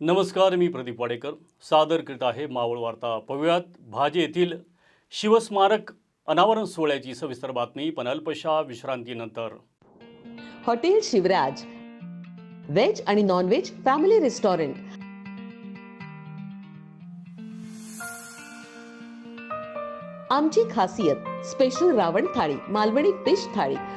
नमस्कार मी प्रदीप वाडेकर. सादर करीत आहे मावळ वार्ता पव्यात. भाजे येथील शिवस्मारक अनावरण सोहळ्याची सविस्तर बातमी पण अल्पशा विश्रांतीनंतर. हॉटेल शिवराज. व्हेज आणि नॉन व्हेज फॅमिली रेस्टॉरंट. आमची खासियत स्पेशल रावण थाळी मालवणी फिश थाळी.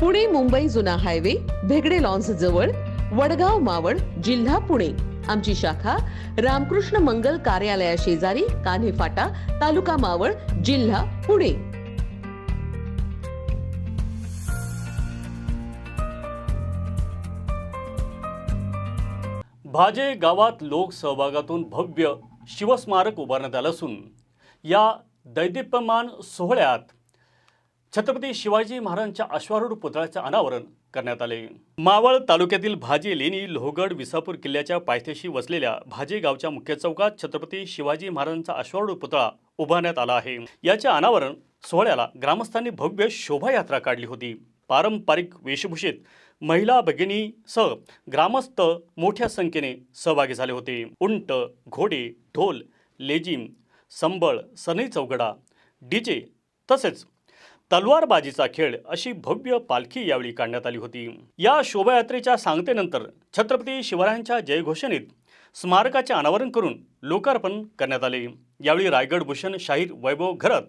पुणे मुंबई जुना हायवे भेगडे लॉन्स जवळ वडगाव मावळ जिल्हा पुणे. आमची शाखा रामकृष्ण मंगल कार्यालया शेजारी कान्हे फाटा तालुका मावळ जिल्हा पुणे. भाजे गावात लोक सहभागातून भव्य शिवस्मारक उभारण्यात आलं असून या दैदिप्यमान सोहळ्यात छत्रपती शिवाजी महाराजांच्या अश्वारूढ पुतळ्याचे अनावरण करण्यात आले. मावळ तालुक्यातील भाजे लेणी लोहगड विसापूर किल्ल्याच्या पायथ्याशी वसलेल्या भाजे गावच्या मुख्य चौकात छत्रपती शिवाजी महाराजांचा अश्वारूढ पुतळा उभारण्यात आला आहे. याचे अनावरण सोहळ्याला ग्रामस्थांनी भव्य शोभायात्रा काढली होती. पारंपरिक वेशभूषेत महिला भगिनीसह ग्रामस्थ मोठ्या संख्येने सहभागी झाले होते. उंट घोडे ढोल लेजिम संबळ सनई चौघडा डीजे तसेच तलवारबाजीचा खेळ अशी भव्य पालखी यावेळी काढण्यात आली होती. या शोभायात्रेच्या सांगतेनंतर छत्रपती शिवरायांच्या जयघोषणेत स्मारकाचे अनावरण करून लोकार्पण करण्यात आले. यावेळी रायगड भूषण शाहीर वैभव घरत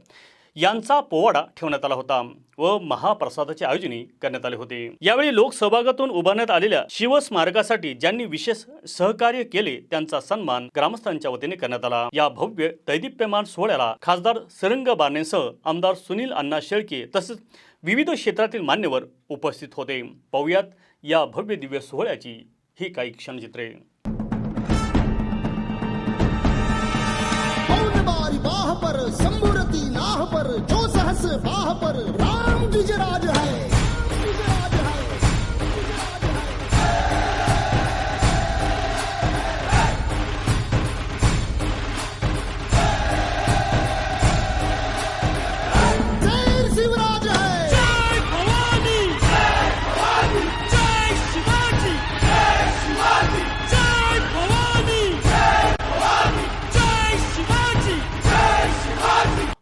यांचा पोवाडा ठेवण्यात आला होता व महाप्रसादाचे आयोजनही करण्यात आले होते. यावेळी लोकसहभागातून उभारण्यात आलेल्या शिवस्मारकासाठी ज्यांनी विशेष सहकार्य केले त्यांचा सन्मान ग्रामस्थांच्या वतीने करण्यात आला. या भव्य दैदिप्यमान सोहळ्याला खासदार सरंग बारणेसह आमदार सुनील अण्णा शेळके तसेच विविध क्षेत्रातील मान्यवर उपस्थित होते. पाहुयात या भव्य दिव्य सोहळ्याची ही काही क्षणचित्रे. जो सहस बाह पर राम गिजराज है